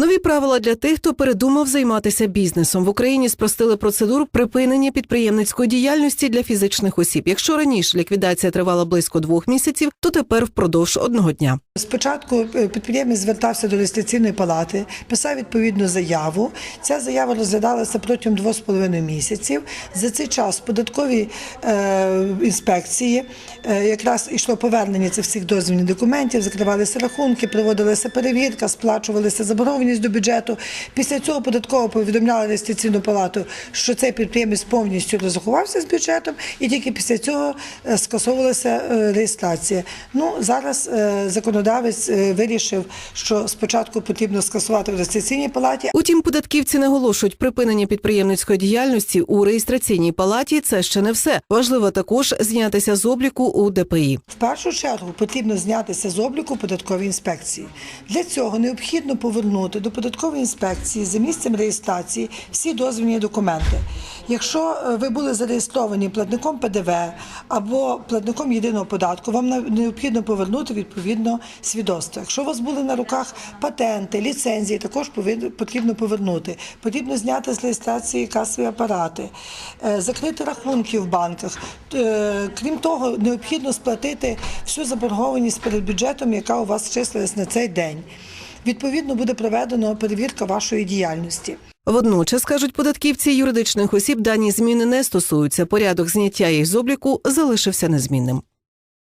Нові правила для тих, хто передумав займатися бізнесом в Україні. Спростили процедуру припинення підприємницької діяльності для фізичних осіб. Якщо раніше ліквідація тривала близько двох місяців, то тепер впродовж одного дня. Спочатку е, підприємець звертався до реєстраційної палати, писав відповідну заяву. Ця заява розглядалася протягом двох з половиною місяців. За цей час в податковій е, інспекції е, якраз йшло повернення цих всіх дозвільних документів, закривалися рахунки, проводилася перевірка, сплачувалися сплачувалася заборгованість до бюджету. Після цього податково повідомляла реєстраційну палату, що цей підприємець повністю розрахувався з бюджетом, і тільки після цього е, скасовувалася е, реєстрація. Ну зараз е, законодавець вирішив, що спочатку потрібно скасувати в реєстраційній палаті, Утім, податківці наголошують, припинення підприємницької діяльності у реєстраційній палаті це ще не все. Важливо також знятися з обліку у ДПІ. В першу чергу потрібно знятися з обліку податкової інспекції. Для цього необхідно повернути до податкової інспекції за місцем реєстрації всі дозвільні документи. Якщо е, ви були зареєстровані платником ПДВ або платником єдиного податку, вам необхідно повернути відповідно свідоцтво. Якщо у вас були на руках патенти, ліцензії, також потрібно повернути. Потрібно зняти з реєстрації касові апарати, е, закрити рахунки в банках. Е, Крім того, необхідно сплатити всю заборгованість перед бюджетом, яка у вас числилась на цей день. Відповідно, буде проведено перевірка вашої діяльності. Водночас кажуть податківці юридичних осіб, дані зміни не стосуються. Порядок зняття їх з обліку залишився незмінним.